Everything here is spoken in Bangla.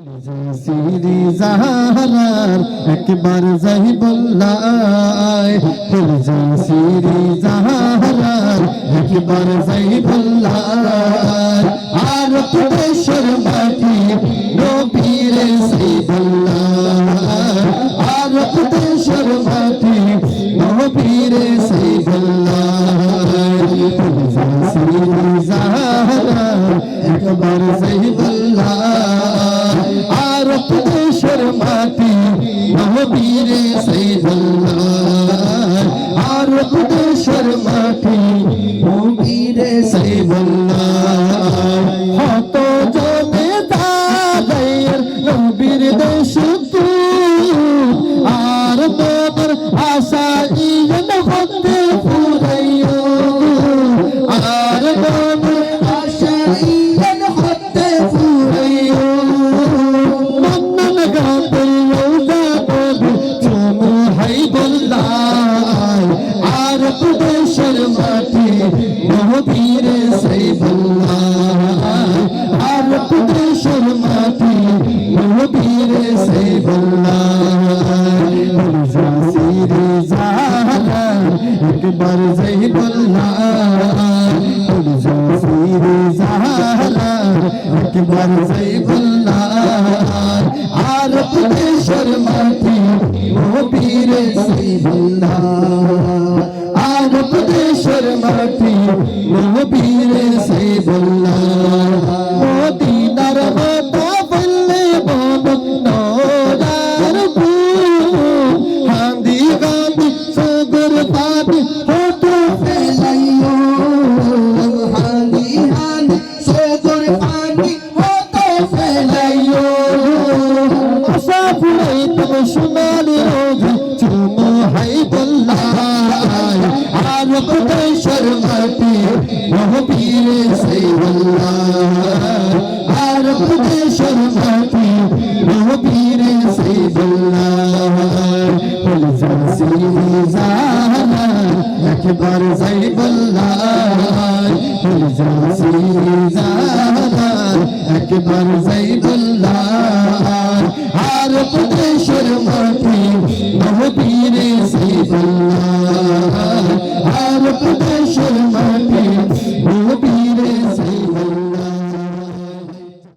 সিরি জাহারার একবার ফুল সিরি জাহারার একবার যাই বল্লাই আর প্রদেশের মাটি নবীরে সেই নবীরে সেই আর প্রদেশের মাটি নবীরে সাইবুল্লাহ হত জনে দাদাইয়ের নবীর দেশ নবীরে সেই আর প্রদেশের মাটি নবীরে সেই জাহারা একবার যাই বল্লাই জাসিরে একবার যাই বল্লাই আর প্রদেশের মাটি নবীরে সেই বল্লাই আর প্রদেশের মাটি নবীরে সেই বল্লাই মদিনার মাতা বললে বন নরার হান্দি গান্দি সগর পানি হতো ফেলাইও হান্দি হান্দি সগর পানি হতো ফেলাইও আশা ফুরাই তুমি সোনালি প্রদেশের মাটি মহবীরে সেই বল্লাই আর প্রদেশের মাটি মহবীরে সেই বল্লাই বল জাসিরি জাহারা একবার যাই বল্লাই বল জাসিরি জাহারা একবার যাই বল্লাই আর প্রদেশের মাটি মহবীরে সেই বল্লাই আর প্রদেশের মাটি